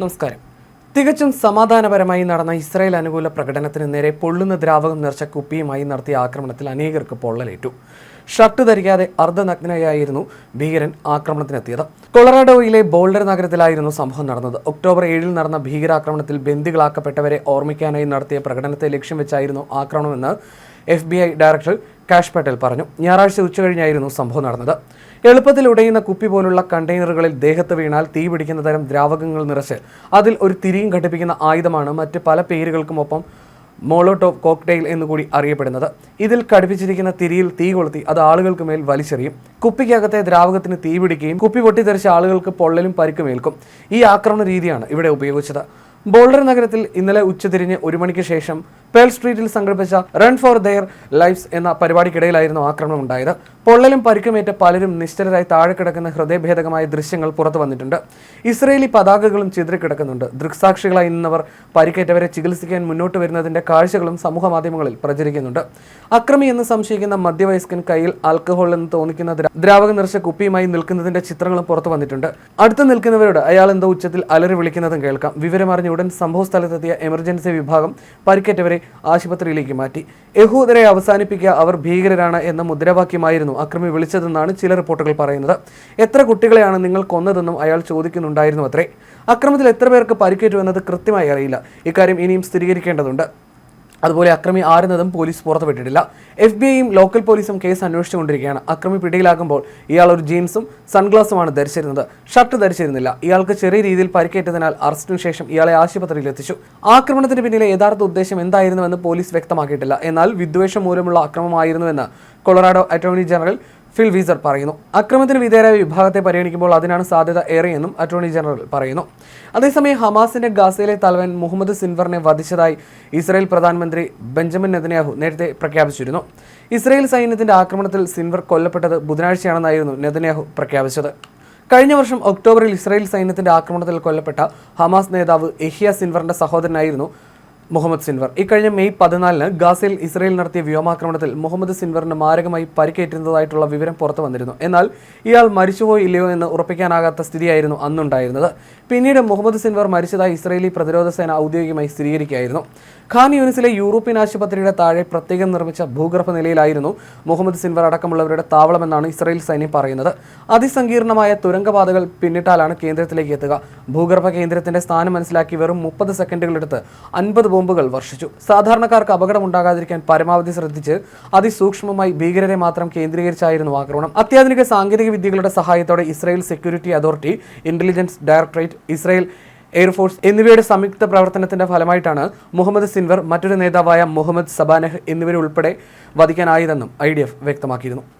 നമസ്കാരം. തികച്ചും സമാധാനപരമായി നടന്ന ഇസ്രായേൽ അനുകൂല പ്രകടനത്തിന് നേരെ പൊള്ളുന്ന ദ്രാവകം നിറച്ച കുപ്പിയുമായി നടത്തിയ ആക്രമണത്തിൽ അനേകർക്ക് പൊള്ളലേറ്റു. ഷർട്ട് ധരിക്കാതെ അർദ്ധനഗ്നയായിരുന്നു ഭീകരൻ ആക്രമണത്തിനെത്തിയത്. കൊളറാഡോയിലെ ബോൾഡർ നഗരത്തിലായിരുന്നു സംഭവം നടന്നത്. ഒക്ടോബർ ഏഴിൽ നടന്ന ഭീകരാക്രമണത്തിൽ ബന്ദികളാക്കപ്പെട്ടവരെ ഓർമ്മിക്കാനായി നടത്തിയ പ്രകടനത്തെ ലക്ഷ്യം വെച്ചായിരുന്നു ആക്രമണമെന്ന് എഫ് ഡയറക്ടർ കാഷ് പട്ടേൽ പറഞ്ഞു. ഞായറാഴ്ച ഉച്ചകഴിഞ്ഞായിരുന്നു സംഭവം നടന്നത്. എളുപ്പത്തിൽ ഉടയുന്ന കുപ്പി പോലുള്ള കണ്ടെയ്നറുകളിൽ ദേഹത്ത് വീണാൽ തീ പിടിക്കുന്ന തരം ദ്രാവകങ്ങൾ നിറച്ച് അതിൽ ഒരു തിരിയും ഘടിപ്പിക്കുന്ന ആയുധമാണ് മറ്റ് പല പേരുകൾക്കുമൊപ്പം മോളോട്ടോവ് കോക്ടെയിൽ എന്നുകൂടി അറിയപ്പെടുന്നത്. ഇതിൽ ഘടിപ്പിച്ചിരിക്കുന്ന തിരിയിൽ തീ കൊളുത്തി അത് ആളുകൾക്ക് മേൽ വലിച്ചെറിയും. കുപ്പിക്കകത്തെ ദ്രാവകത്തിന് തീ പിടിക്കുകയും കുപ്പി പൊട്ടിത്തെറിച്ച ആളുകൾക്ക് പൊള്ളലും പരിക്കുമേൽക്കും ഈ ആക്രമണ രീതിയാണ് ഇവിടെ ഉപയോഗിച്ചത്. ബോൾഡർ നഗരത്തിൽ ഇന്നലെ ഉച്ചതിരിഞ്ഞ് ഒരു മണിക്ക് ശേഷം പേൾ സ്ട്രീറ്റിൽ സംഘടിപ്പിച്ച റൺ ഫോർ ദെയർ ലൈഫ്സ് എന്ന പരിപാടിക്കിടയിലായിരുന്നു ആക്രമണം ഉണ്ടായത് പൊള്ളലും പരിക്കുമേറ്റ പലരും നിശ്ചലരായി താഴെ കിടക്കുന്ന ഹൃദയഭേദകമായ ദൃശ്യങ്ങൾ പുറത്തു വന്നിട്ടുണ്ട്. ഇസ്രയേലി പതാകകളും ചിതറിക്കിടക്കുന്നുണ്ട് ദൃക്സാക്ഷികളായി നിന്നവർ പരിക്കേറ്റവരെ ചികിത്സിക്കാൻ മുന്നോട്ട് വരുന്നതിന്റെ കാഴ്ചകളും സമൂഹ മാധ്യമങ്ങളിൽ പ്രചരിക്കുന്നുണ്ട്. അക്രമി എന്ന് സംശയിക്കുന്ന മധ്യവയസ്കൻ കയ്യിൽ ആൽക്കഹോൾ എന്ന് തോന്നിക്കുന്ന ദ്രാവക നിറച്ച കുപ്പിയുമായി നിൽക്കുന്നതിന്റെ ചിത്രങ്ങളും പുറത്തു വന്നിട്ടുണ്ട്. അടുത്ത് നിൽക്കുന്നവരോട് അയാൾ എന്തോ ഉച്ചത്തിൽ അലറി വിളിക്കുന്നതും കേൾക്കാം. വിവരമറിഞ്ഞ ഉടൻ സംഭവ സ്ഥലത്തെത്തിയ എമർജൻസി വിഭാഗം പരിക്കേറ്റവരെ ആശുപത്രിയിലേക്ക് മാറ്റി. യഹൂദരെ അവസാനിപ്പിക്കുക അവർ ഭീകരരാണ് എന്ന മുദ്രാവാക്യമായിരുന്നു അക്രമി വിളിച്ചതെന്നാണ് ചില റിപ്പോർട്ടുകൾ പറയുന്നത്. എത്ര കുട്ടികളെയാണ് നിങ്ങൾ കൊന്നതെന്നും അയാൾ ചോദിക്കുന്നുണ്ടായിരുന്നു അത്രേ. അക്രമത്തിൽ എത്ര പേർക്ക് പരിക്കേറ്റു എന്നത് കൃത്യമായി അറിയില്ല. ഇക്കാര്യം ഇനിയും സ്ഥിരീകരിക്കേണ്ടതുണ്ട്. അതുപോലെ അക്രമി ആരെന്നതും പോലീസ് പുറത്തുവിട്ടിട്ടില്ല. എഫ് ബി ഐയും ലോക്കൽ പോലീസും കേസ് അന്വേഷിച്ചുകൊണ്ടിരിക്കുകയാണ്. അക്രമി പിടിയിലാകുമ്പോൾ ഇയാൾ ഒരു ജീൻസും സൺഗ്ലാസുമാണ് ധരിച്ചിരുന്നത്. ഷർട്ട് ധരിച്ചിരുന്നില്ല. ഇയാൾക്ക് ചെറിയ രീതിയിൽ പരിക്കേറ്റതിനാൽ അറസ്റ്റിനു ശേഷം ഇയാളെ ആശുപത്രിയിൽ എത്തിച്ചു. ആക്രമണത്തിന് പിന്നിലെ യഥാർത്ഥ ഉദ്ദേശം എന്തായിരുന്നുവെന്ന് പോലീസ് വ്യക്തമാക്കിയിട്ടില്ല. എന്നാൽ വിദ്വേഷം മൂലമുള്ള അക്രമമായിരുന്നുവെന്ന് Colorado attorney general Phil Weiser പറയുന്നു. അക്രമത്തിന് വിധേയരായ വിഭാഗത്തെ പരിഗണിക്കുമ്പോൾ അതിനാണ് സാധ്യത ഏറെയെന്നും അറ്റോർണി ജനറൽ പറയുന്നു. അതേസമയം ഹമാസിന്റെ ഗാസയിലെ തലവൻ മുഹമ്മദ് സിൻവറിനെ വധിച്ചതായി ഇസ്രായേൽ പ്രധാനമന്ത്രി ബെഞ്ചമിൻ നെതന്യാഹു നേരത്തെ പ്രഖ്യാപിച്ചിരുന്നു. ഇസ്രായേൽ സൈന്യത്തിന്റെ ആക്രമണത്തിൽ സിൻവർ കൊല്ലപ്പെട്ടത് ബുധനാഴ്ചയാണെന്നായിരുന്നു നെതന്യാഹു പ്രഖ്യാപിച്ചത്. കഴിഞ്ഞ വർഷം ഒക്ടോബറിൽ ഇസ്രായേൽ സൈന്യത്തിന്റെ ആക്രമണത്തിൽ കൊല്ലപ്പെട്ട ഹമാസ് നേതാവ് എഹിയ സിൻവറിന്റെ സഹോദരനായിരുന്നു മുഹമ്മദ് സിൻവർ. ഇക്കഴിഞ്ഞ മെയ് പതിനാലിന് ഗാസയിൽ ഇസ്രയേൽ നടത്തിയ വ്യോമാക്രമണത്തിൽ മുഹമ്മദ് സിൻവറിന് മാരകമായി പരിക്കേറ്റിരുന്നതായിട്ടുള്ള വിവരം പുറത്തു വന്നിരുന്നു. എന്നാൽ ഇയാൾ മരിച്ചുപോയി ഇല്ലയോ എന്ന് ഉറപ്പിക്കാനാകാത്ത സ്ഥിതിയായിരുന്നു അന്നുണ്ടായിരുന്നത്. പിന്നീട് മുഹമ്മദ് സിൻവർ മരിച്ചതായി ഇസ്രയേലി പ്രതിരോധ സേന ഔദ്യോഗികമായി സ്ഥിരീകരിക്കുകയായിരുന്നു. ഖാൻ യൂണിസിലെ യൂറോപ്യൻ ആശുപത്രിയുടെ താഴെ പ്രത്യേകം നിർമ്മിച്ച ഭൂഗർഭ നിലയിലായിരുന്നു മുഹമ്മദ് സിൻവർ അടക്കമുള്ളവരുടെ താവളമെന്നാണ് ഇസ്രയേൽ സൈന്യം പറയുന്നത്. അതിസങ്കീർണമായ തുരങ്കപാതകൾ പിന്നിട്ടാലാണ് കേന്ദ്രത്തിലേക്ക് എത്തുക. ഭൂഗർഭ കേന്ദ്രത്തിന്റെ സ്ഥാനം മനസ്സിലാക്കി വെറും മുപ്പത് സെക്കൻഡുകളെടുത്ത് അൻപത് ബോംബുകൾ വർഷിച്ചു. സാധാരണക്കാർക്ക് അപകടമുണ്ടാകാതിരിക്കാൻ പരമാവധി ശ്രദ്ധിച്ച് അതിസൂക്ഷ്മമായി ഭീകരരെ മാത്രം കേന്ദ്രീകരിച്ചായിരുന്നു ആക്രമണം. അത്യാധുനിക സാങ്കേതിക വിദ്യകളുടെ സഹായത്തോടെ Israel security authority intelligence directorate Israel air force എന്നിവയുടെ സംയുക്ത പ്രവർത്തനത്തിന്റെ ഫലമായിട്ടാണ് മുഹമ്മദ് സിൻവർ മറ്റൊരു നേതാവായ മുഹമ്മദ് സബാനഹ് എന്നിവരുൾപ്പെടെ വധിക്കാനായതെന്നും ഐ വ്യക്തമാക്കിയിരുന്നു.